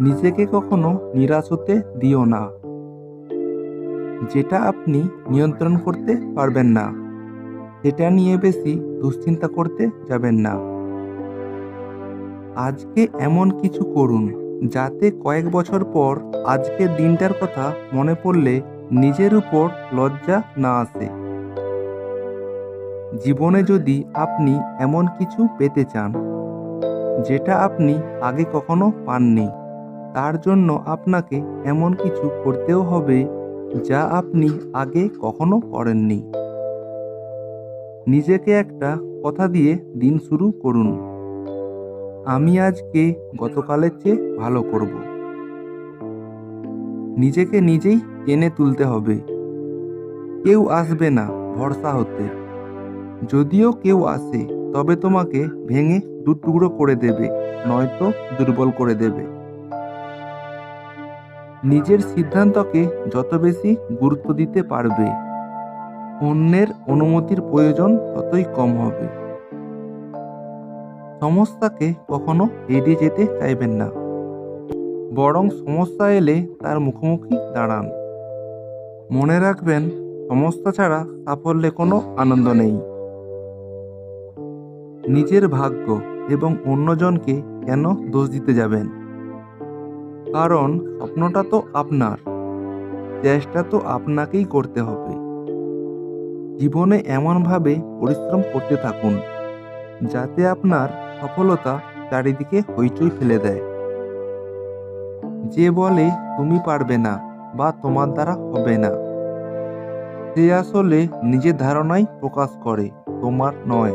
নিজেকে কখনো নিরাশ হতে দিও না। যেটা আপনি নিয়ন্ত্রণ করতে পারবেন না, সেটা নিয়ে বেশি দুশ্চিন্তা করতে যাবেন না। আজকে এমন কিছু করুন, যাতে কয়েক বছর পর আজকের দিনটার কথা মনে পড়লে নিজের উপর লজ্জা না আসে। জীবনে যদি আপনি এমন কিছু পেতে চান, যেটা আপনি আগে কখনো পাননি তার জন্য আপনাকে এমন কিছু করতেও হবে যা আপনি আগে কখনো করেননি। নিজেকে একটা কথা দিয়ে দিন শুরু করুন। আমি আজকে গতকালের চেয়ে ভালো করব। নিজেকে নিজেই টেনে তুলতে হবে। কেউ আসবে না ভরসা হতে। যদিও কেউ আসে, তবে তোমাকে ভেঙে দু টুকরো করে দেবে, নয়তো দুর্বল করে দেবে। নিজের সিদ্ধান্তকে যত বেশি গুরুত্ব দিতে পারবে, অন্যের অনুমতির প্রয়োজন ততই কম হবে। সমস্যাকে কখনো এড়িয়ে যেতে চাইবেন না। বরং সমস্যা এলে তার মুখোমুখি দাঁড়ান। মনে রাখবেন, সমস্যা ছাড়া সাফল্যে কোনো আনন্দ নেই। নিজের ভাগ্য এবং অন্যজনকে কেন দোষ দিতে যাবেন? কারণ স্বপ্নটা তো আপনার। চেষ্টা তো আপনাকেই করতে হবে। জীবনে এমনভাবে পরিশ্রম করতে থাকুন, যাতে আপনার সফলতা চারিদিকে হইচই ফেলে দেয়। যে বলে তুমি পারবে না বা তোমার দ্বারা হবে না, সে আসলে নিজের ধারণাই প্রকাশ করে, তোমার নয়।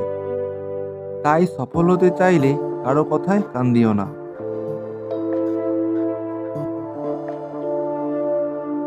তাই সফল হতে চাইলে কারও কথায় কান দিও না।